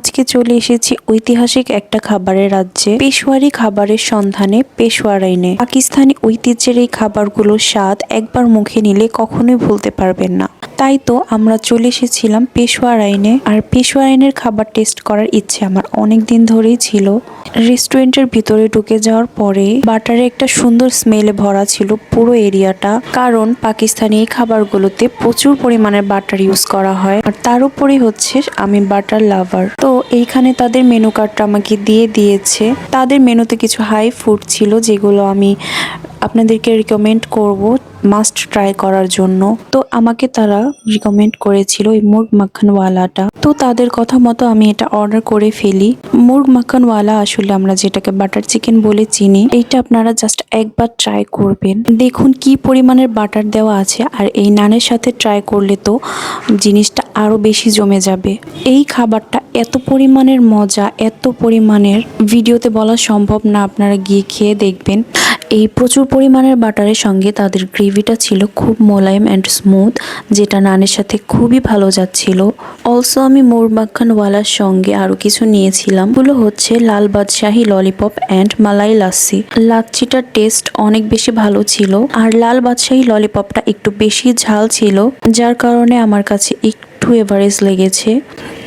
আজকে চলে এসেছি ঐতিহাসিক একটা খাবারের রাজ্যে। পেশোয়ারি খাবারের সন্ধানে পেশোয়ারাইনে পাকিস্তানি ঐতিহ্যের এই খাবারগুলোর স্বাদ একবার মুখে নিলে কখনোই ভুলতে পারবেন না। তাই তো আমরা চলে এসেছিলাম পেশোয়ারাইনে আর পেশোয়ারাইনের খাবার টেস্ট করার ইচ্ছে আমার অনেক দিন ধরেই ছিল। রেস্টুরেন্টের ভিতরে ঢুকে যাওয়ার পরে বাটারে একটা সুন্দর স্মেলে ভরা ছিল পুরো এরিয়াটা। কারণ পাকিস্তানি এই খাবারগুলোতে প্রচুর পরিমাণে বাটার ইউজ করা হয়। আর তার উপরে হচ্ছে আমি বাটার লাভার। তো এইখানে তাদের মেনু কার্ডটা আমাকে দিয়ে দিয়েছে। তাদের মেনুতে কিছু হাই ফুড ছিল যেগুলো আমি আপনাদেরকে রিকমেন্ড করব মাস্ট ট্রাই করার জন্য। তো আমাকে তারা রিকমেন্ড করেছিল এই মুর্গ মাখনওয়ালাটা। তো তাদের কথা মতো আমি এটা অর্ডার করে ফেলি। মুর্গ মাখনওয়ালা আসলে আমরা যেটাকে বাটার চিকেন বলে চিনি, এইটা আপনারা জাস্ট একবার ট্রাই করবেন। দেখুন কি পরিমাণের বাটার দেওয়া আছে, আর এই নানের সাথে ট্রাই করলে তো জিনিসটা আরও বেশি জমে যাবে। এই খাবারটা এত পরিমাণের মজা, এত পরিমাণের, ভিডিওতে বলা সম্ভব না, আপনারা গিয়ে খেয়ে দেখবেন। এই প্রচুর পরিমাণের বাটারের সঙ্গে তাদের গ্রেভিটা ছিল খুব মোলায়েম অ্যান্ড স্মুথ যেটা নানের সাথে খুবই ভালো যাচ্ছিল। অলসো আমি মোর মাখানওয়ালার সঙ্গে আরও কিছু নিয়েছিলাম। গুলো হচ্ছে লাল বাদশাহী ললিপপ অ্যান্ড মালাই লাচ্ছি। লাচ্ছিটার টেস্ট অনেক বেশি ভালো ছিল। আর লাল বাদশাহী ললিপপটা একটু বেশি ঝাল ছিল, যার কারণে আমার কাছে একটু এভারেজ লেগেছে।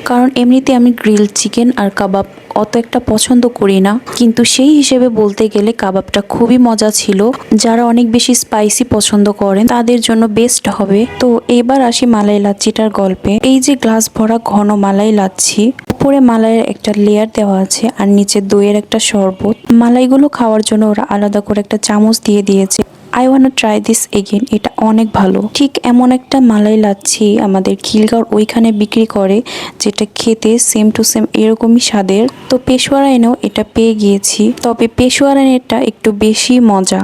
কারণ এমনিতে আমি গ্রিল চিকেন আর কাবাব অত একটা পছন্দ করি না। কিন্তু সেই হিসেবে বলতে গেলে কাবাবটা খুবই মজা ছিল। যারা অনেক বেশি স্পাইসি পছন্দ করেন, তাদের জন্য বেস্ট হবে। তো এবার আসি মালাই লাচ্ছিটার গল্পে। এই যে গ্লাস ভরা ঘন মালাই লাচ্ছি, উপরে মালাইয়ের একটা লেয়ার দেওয়া আছে আর নিচে দইয়ের একটা শরবত। মালাইগুলো খাওয়ার জন্য ওরা আলাদা করে একটা চামচ দিয়ে দিয়েছে। I wanna try this again এটা অনেক ভালো। ঠিক এমন একটা মালাই লাচ্ছি আমাদের খিলগাঁওর ওইখানে বিক্রি করে, যেটা খেতে সেম টু সেম এরকমই স্বাদের। তো পেশোয়ারায়নেও এটা পেয়ে গিয়েছি। তবে পেশোয়ারায়নেরটা একটু বেশি মজা।